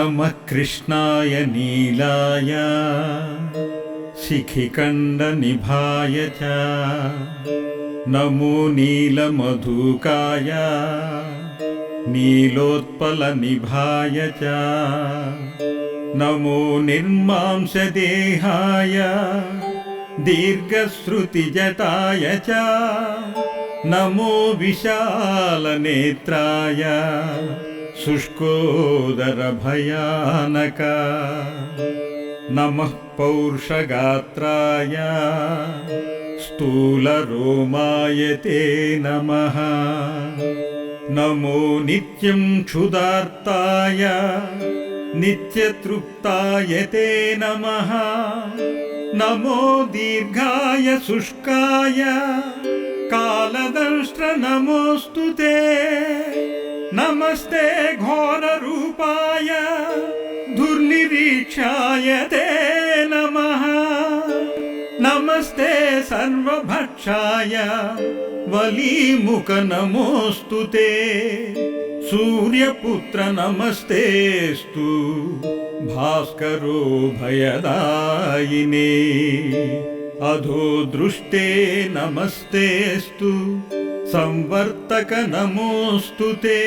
नमः कृष्णाय नीलाय शिखिकण्डनिभाय च नमो नीलमधुकाय नीलोत्पलनिभाय च नमो निर्मांसदेहाय दीर्घश्रुतिजटाय च नमो विशालनेत्राय शुष्कोदरभयानक। नमः पौरुषगात्राय। स्थूलरोमाय ते नमः। नमो नित्यं क्षुदार्ताय नित्यतृप्ताय ते नमः। नमो दीर्घाय शुष्काय। कालदंष्ट्र नमोऽस्तु ते नमस्ते घोररूपाय दुर्निरीक्षाय ते नमः। नमस्ते सर्वभक्षाय वलीमुख नमोऽस्तु ते। सूर्यपुत्र नमस्तेस्तु भास्करो भयदायिने। अधो दृष्टे नमस्तेस्तु संवर्तक नमोऽस्तु ते।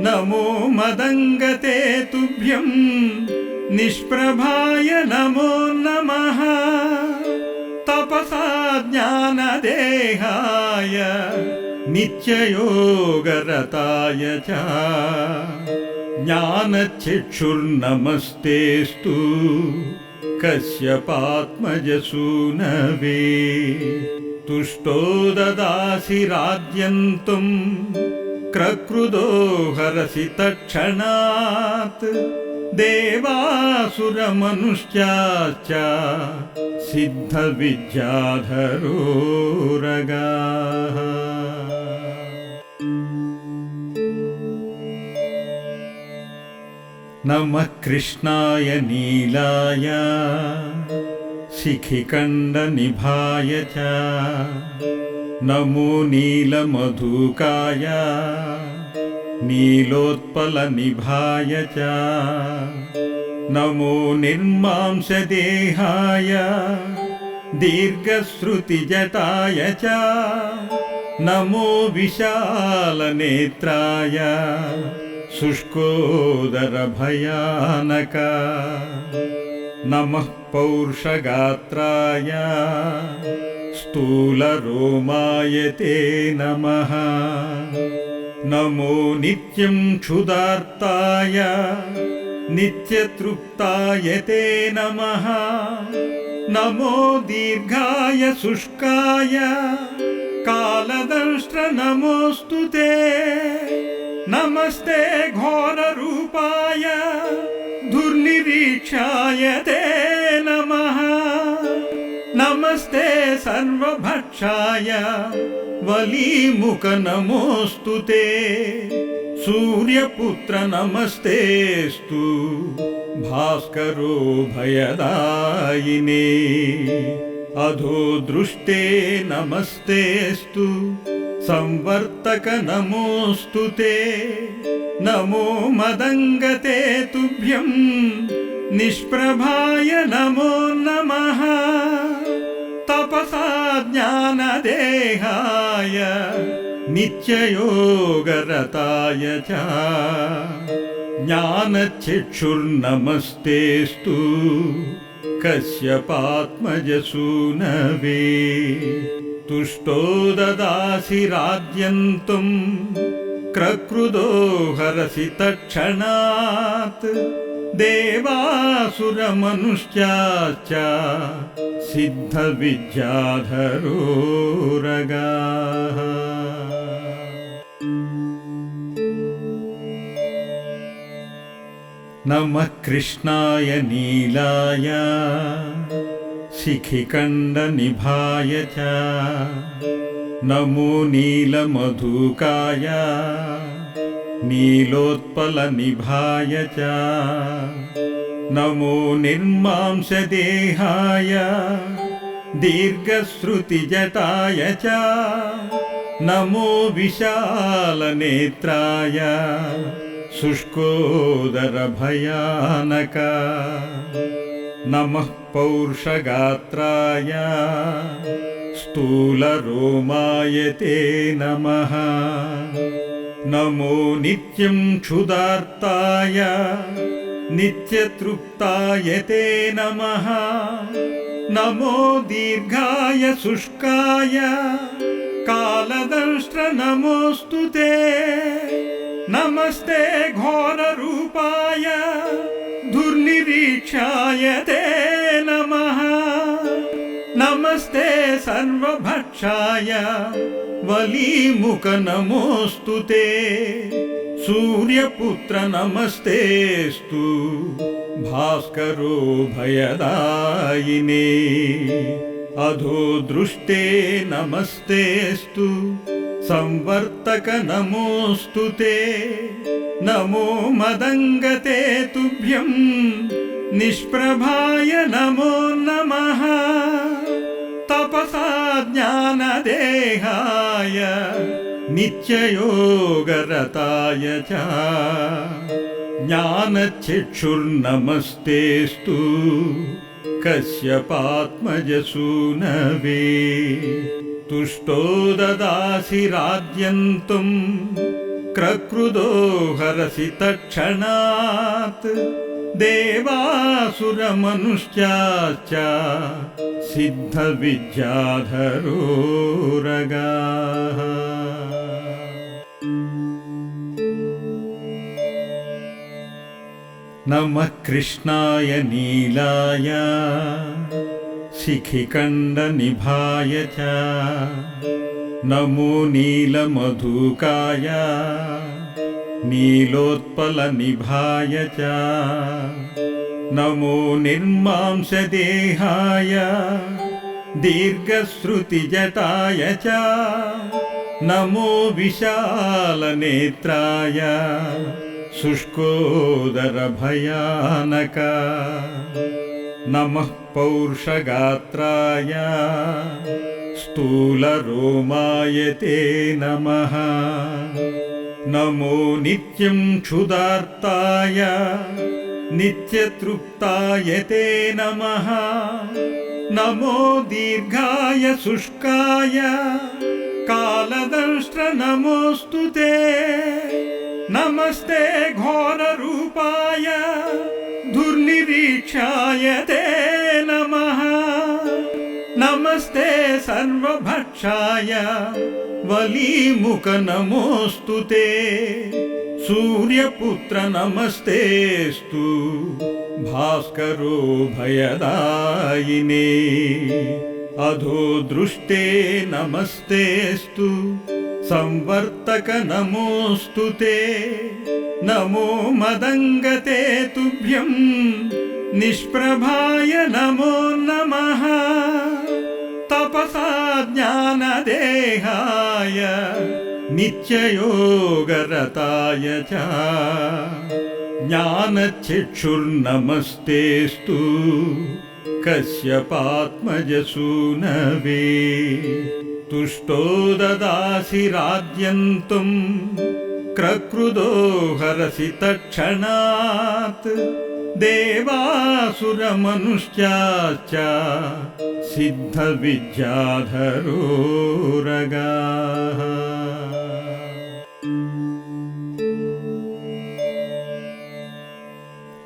नमो मदङ्गते तुभ्यम् निष्प्रभाय नमो नमः। तपसा ज्ञानदेहाय नित्ययोगरताय च। ज्ञानचक्षुर्नमस्तेस्तु कश्यपात्मजसूनवे तुष्टो ददासि राज्यन्तुम् क्रक्रुदो हरसि तत्क्षणात्। देवासुरमनुष्याश्च सिद्धविद्याधरोरगाः। नमः कृष्णाय नीलाय शिखिकण्डनिभाय च। नमो नीलमधुकाय। नीलोत्पलनिभाय च। नमो निर्मांसदेहाय। दीर्घश्रुतिजटाय च। नमो विशालनेत्राय। शुष्कोदरभयानक नमः पौरुषगात्राय। स्थूलरोमाय ते नमः। नमो नित्यं क्षुदार्ताय नित्यतृप्ताय ते नमः। नमो दीर्घाय शुष्काय। कालदंष्ट्र नमोऽस्तु ते। नमस्ते घोररूपाय दुर्निरीक्षाय ते नमः। नमस्ते सर्वभक्षाय। वलीमुख नमोऽस्तु ते। सूर्यपुत्र नमस्तेस्तु भास्करो भयदायिने। अधो दृष्टे नमस्तेस्तु संवर्तक नमोऽस्तु ते। नमो मदङ्गते तुभ्यम् निष्प्रभाय नमो नमः। तपसा ज्ञानदेहाय नित्ययोगरताय च। ज्ञानचक्षुर्नमस्तेस्तु कश्यपात्मजसूनवे तुष्टो ददासि राज्यन्तुम् क्रक्रुदो हरसि तत्क्षणात्। देवासुरमनुष्याश्च सिद्धविद्याधरोरगाः। नमः कृष्णाय नीलाय शिखिकण्डनिभाय च नमो नीलमधुकाय। नीलोत्पलनिभाय च नमो निर्मांसदेहाय। दीर्घश्रुतिजटाय च। नमो विशालनेत्राय। शुष्कोदरभयानक नमः पौरुषगात्राय स्थूलरोमाय ते नमः। नमो नित्यं क्षुदार्ताय नित्यतृप्ताय ते नमः। नमो दीर्घाय शुष्काय कालदंष्ट्र नमोऽस्तु ते। नमस्ते घोररूपाय दुर्निरीक्षाय ते नमः। नमस्ते सर्वभक्षाय वलीमुख नमोऽस्तु ते। सूर्यपुत्र नमस्तेऽस्तु। भास्करो भयदायिने। अधो दृष्टे नमस्तेऽस्तु संवर्तक नमोऽस्तु ते। नमो मदङ्गते तुभ्यम् निष्प्रभाय नमो नमः। तपसा ज्ञानदेहाय नित्ययोगरताय च। ज्ञानचक्षुर्नमस्तेऽस्तु कश्यपात्मजसूनवे तुष्टो ददासि राज्यन्तुम् क्रक्रुदो हरसि तत्क्षणात् देवासुरमनुष्याश्च सिद्धविद्याधरोरगाः। नमः कृष्णाय नीलाय शिखिकण्डनिभाय च। नमो नीलमधुकाय। नीलोत्पलनिभाय च। नमो निर्मांसदेहाय। दीर्घश्रुतिजटाय च। नमो विशालनेत्राय। शुष्कोदरभयानक नमः पौरुषगात्राय स्थूलरोमाय ते नमः। नमो नित्यं क्षुदार्ताय नित्यतृप्ताय ते नमः। नमो दीर्घाय शुष्काय कालदंष्ट्र नमोऽस्तु ते। नमस्ते घोररूपाय दुर्निरीक्षाय ते नमः नमस्ते सर्वभक्षाय वलीमुख नमोऽस्तु ते सूर्यपुत्र नमस्तेऽस्तु भास्करो भयदायिने अधो दृष्टे नमस्तेऽस्तु संवर्तक नमोऽस्तु ते नमो मदङ्गते तुभ्यम् निष्प्रभाय नमो नमः। तपसा ज्ञानदेहाय नित्ययोगरताय च। ज्ञानचक्षुर्नमस्तेऽस्तु कश्यपात्मजसूनवे। तुष्टो ददासि राज्यन्तुम् क्रक्रुदो हरसि तत्क्षणात् देवासुरमनुष्याश्च सिद्धविद्याधरोरगाः।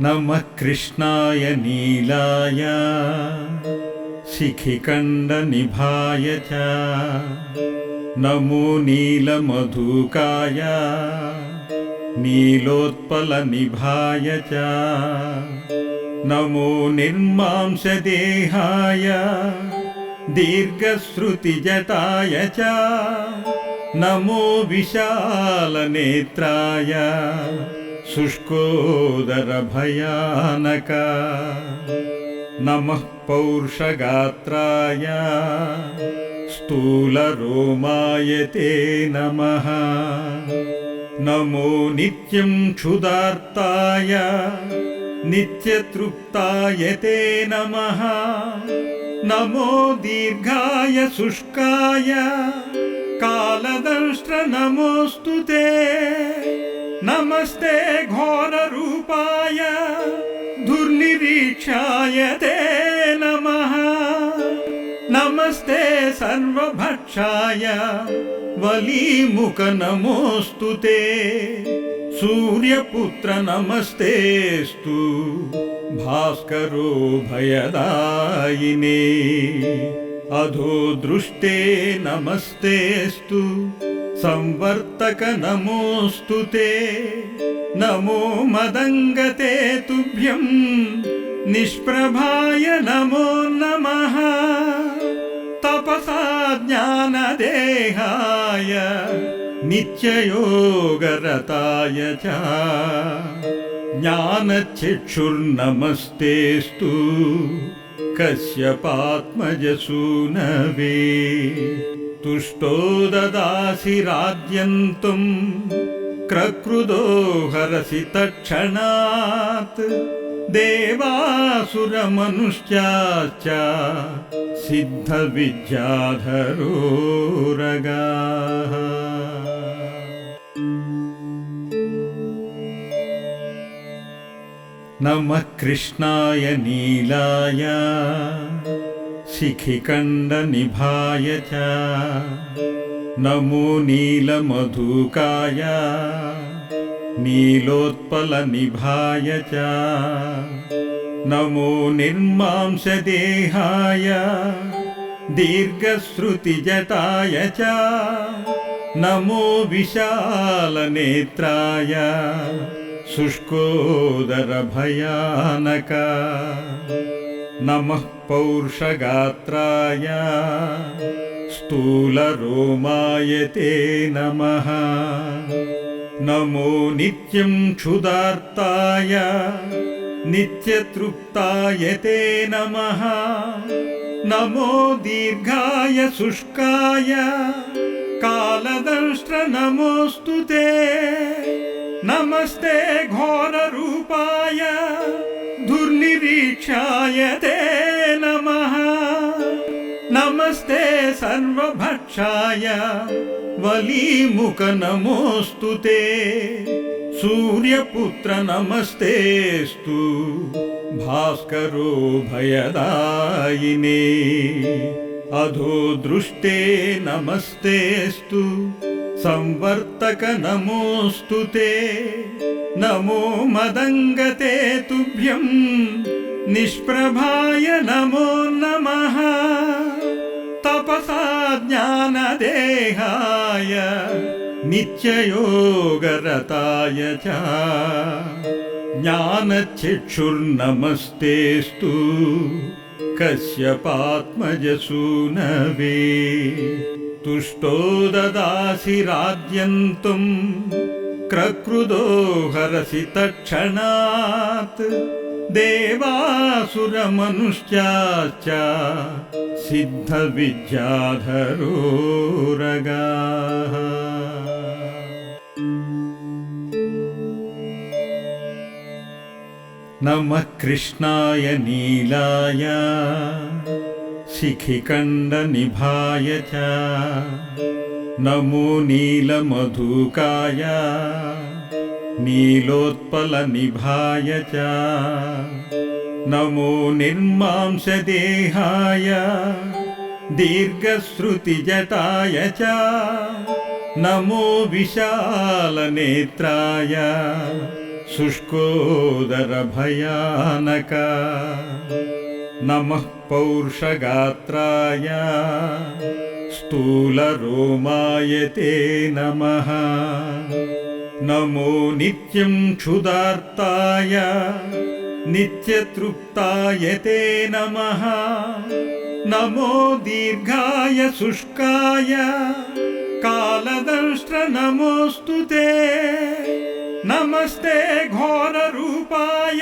नमः कृष्णाय नीलाय शिखिकण्डनिभाय च नमो नीलमधुकाय नीलोत्पलनिभाय च। नमो निर्मांसदेहाय। दीर्घश्रुतिजटाय च। नमो विशालनेत्राय। शुष्कोदरभयानक। नमः पौरुषगात्राय। स्थूलरोमाय ते नमः नमो नित्यं क्षुदार्ताय नित्यतृप्ताय ते नमः। नमो दीर्घाय शुष्काय कालदंष्ट्र नमोऽस्तु ते। नमस्ते घोररूपाय दुर्निरीक्षाय ते नमः। नमस्ते सर्वभक्षाय वलीमुख नमोऽस्तु ते सूर्यपुत्र नमस्तेऽस्तु भास्करो भयदायिने अधो दृष्टे नमस्तेऽस्तु संवर्तक नमोऽस्तु ते नमो मदङ्गते तुभ्यम् निष्प्रभाय नमो नमः ज्ञानदेहाय नित्ययोगरताय च। ज्ञानचिक्षुर्नमस्तेऽस्तु कश्यपात्मजसूनवे। तुष्टो ददासि राज्यन्तुम् क्रक्रुदो हरसि तत्क्षणात् देवासुरमनुष्याश्च सिद्धविद्याधरोरगाः। नमः कृष्णाय नीलाय शिखिकण्डनिभाय च। नमो नीलमधुकाय नीलोत्पलनिभाय च। नमो निर्मांसदेहाय। दीर्घश्रुतिजटाय च। नमो विशालनेत्राय। शुष्कोदरभयानक। नमः पौरुषगात्राय। स्थूलरोमाय ते नमः नमो नित्यं क्षुदार्ताय नित्यतृप्ताय ते नमः। नमो दीर्घाय शुष्काय कालदंष्ट्र नमोऽस्तु ते। नमस्ते घोररूपाय दुर्निरीक्षाय ते नमस्ते सर्वभक्षाय वलीमुख नमोऽस्तु ते सूर्यपुत्र नमस्तेऽस्तु भास्करो भयदायिने अधो दृष्टे नमस्तेऽस्तु संवर्तक नमोऽस्तु ते नमो मदङ्गते तुभ्यम् निष्प्रभाय नमो नमः तपसा ज्ञानदेहाय नित्ययोगरताय च ज्ञानचिक्षुर्नमस्तेऽस्तु कश्यपात्मजसूनवे तुष्टो ददासि राज्यन्तुम् क्रक्रुदो हरसि तत्क्षणात् देवासुरमनुष्याश्च सिद्धविद्याधरोरगाः। नमः कृष्णाय नीलाय शिखिकण्डनिभाय च। नमो नीलमधुकाय नीलोत्पलनिभाय च। नमो निर्मांसदेहाय। दीर्घश्रुतिजटाय च। नमो विशालनेत्राय। शुष्कोदरभयानक। नमः पौरुषगात्राय। स्थूलरोमाय ते नमः नमो नित्यं क्षुदार्ताय नित्यतृप्ताय ते नमः। नमो दीर्घाय शुष्काय कालदंष्ट्र नमोऽस्तु ते। नमस्ते घोररूपाय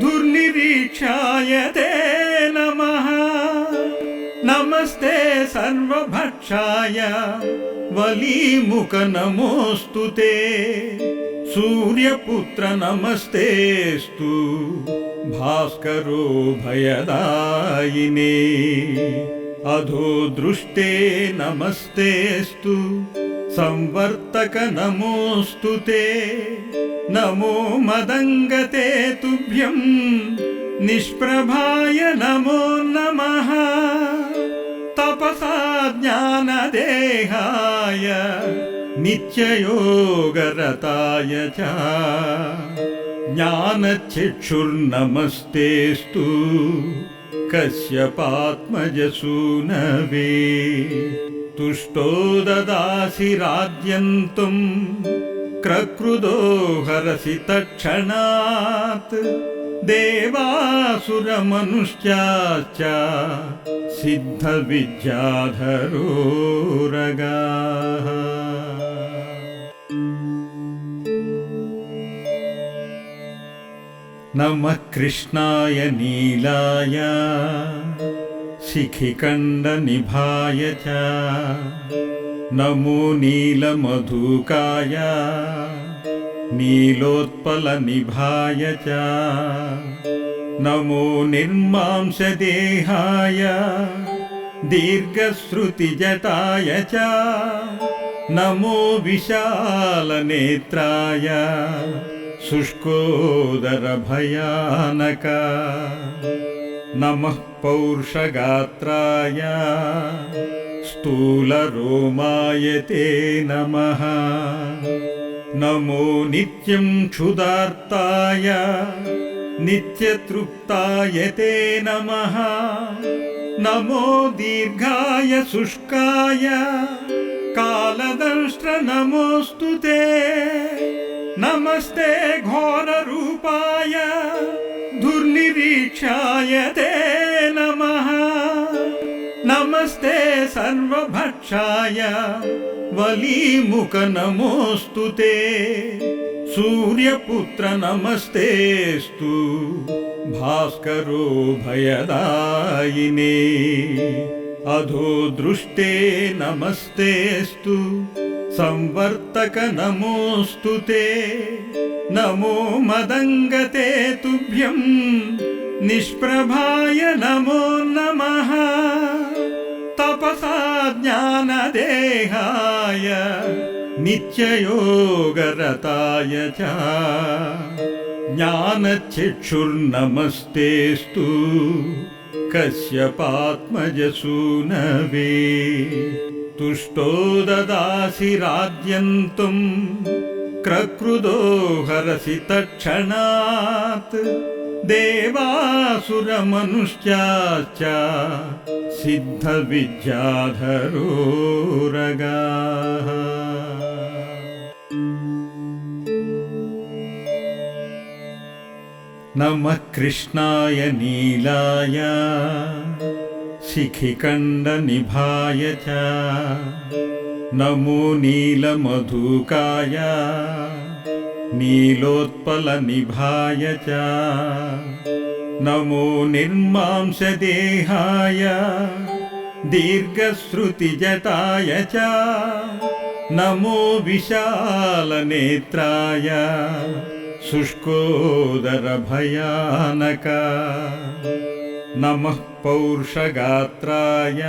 दुर्निरीक्षाय ते नमः। नमस्ते सर्वभक्षाय वलीमुख नमोऽस्तु ते सूर्यपुत्र नमस्तेऽस्तु भास्करो भयदायिने अधो दृष्टे नमस्तेऽस्तु संवर्तक नमोऽस्तु ते नमो मदङ्गते तुभ्यम् निष्प्रभाय नमो नमः तपसा ज्ञानदेहाय नित्ययोगरताय च ज्ञानचिक्षुर्नमस्तेस्तु कश्यपात्मजसूनवे तुष्टो ददासि राज्यन्तुम् क्रक्रुदो हरसि तत्क्षणात् देवासुरमनुष्याश्च सिद्धविद्याधरोरगाः। नमः कृष्णाय नीलाय शिखिकण्डनिभाय च। नमो नीलमधुकाय नीलोत्पलनिभाय च। नमो निर्मांसदेहाय। दीर्घश्रुतिजटाय च। नमो विशालनेत्राय। शुष्कोदरभयानक। नमः पौरुषगात्राय। स्थूलरोमाय ते नमः नमो नित्यं क्षुदार्ताय नित्यतृप्ताय ते नमः। नमो दीर्घाय शुष्काय कालदंष्ट्र नमोऽस्तु ते। नमस्ते घोररूपाय दुर्निरीक्षाय ते नमः। नमस्ते सर्वभक्षाय वलीमुख नमोऽस्तु ते सूर्यपुत्र नमस्तेस्तु भास्करो भयदायिने अधो दृष्टे नमस्तेस्तु संवर्तक नमोऽस्तु ते नमो मदङ्गते तुभ्यम् निष्प्रभाय नमो नमः तपसा ज्ञानदेहाय नित्ययोगरताय च ज्ञानचिक्षुर्नमस्तेस्तु कश्यपात्मजसूनवे। तुष्टो ददासि राज्यन्तुम् क्रक्रुदो हरसि तत्क्षणात् देवासुरमनुष्याश्च सिद्धविद्याधरोरगाः। नमः कृष्णाय नीलाय शिखिकण्डनिभाय च। नमो नीलमधुकाय नीलोत्पलनिभाय च। नमो निर्मांसदेहाय। दीर्घश्रुतिजटाय च। नमो विशालनेत्राय। शुष्कोदरभयानक। नमः पौरुषगात्राय।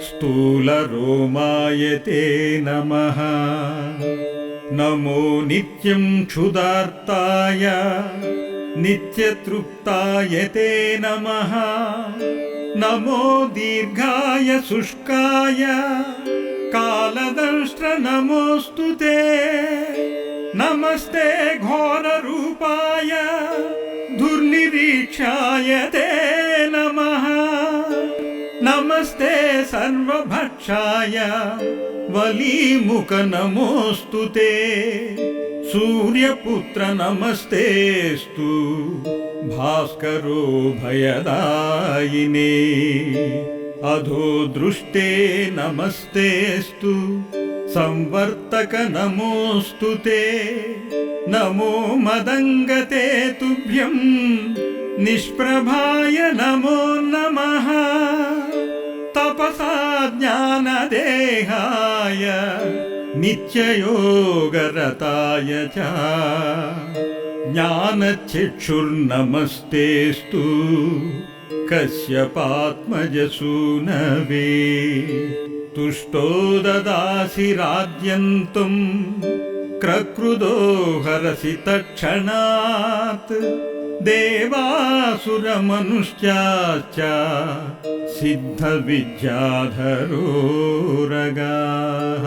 स्थूलरोमाय ते नमः नमो नित्यं क्षुदार्ताय नित्यतृप्ताय ते नमः। नमो दीर्घाय शुष्काय कालदंष्ट्र नमोऽस्तु ते। नमस्ते घोररूपाय दुर्निरीक्षाय ते सर्वभक्षाय वलीमुख नमोऽस्तु ते सूर्यपुत्र नमस्तेस्तु भास्करो भयदायिने अधो दृष्टे नमस्तेस्तु संवर्तक नमोऽस्तु ते नमो मदङ्गते तुभ्यम् निष्प्रभाय नमो ज्ञानदेहाय नित्ययोगरताय च ज्ञानचिक्षुर्नमस्तेस्तु कश्यपात्मजसूनवे तुष्टो ददासि राज्यन्तुम् क्रक्रुदो हरसि तत्क्षणात् देवासुरमनुष्याश्च सिद्धविद्याधरोरगाः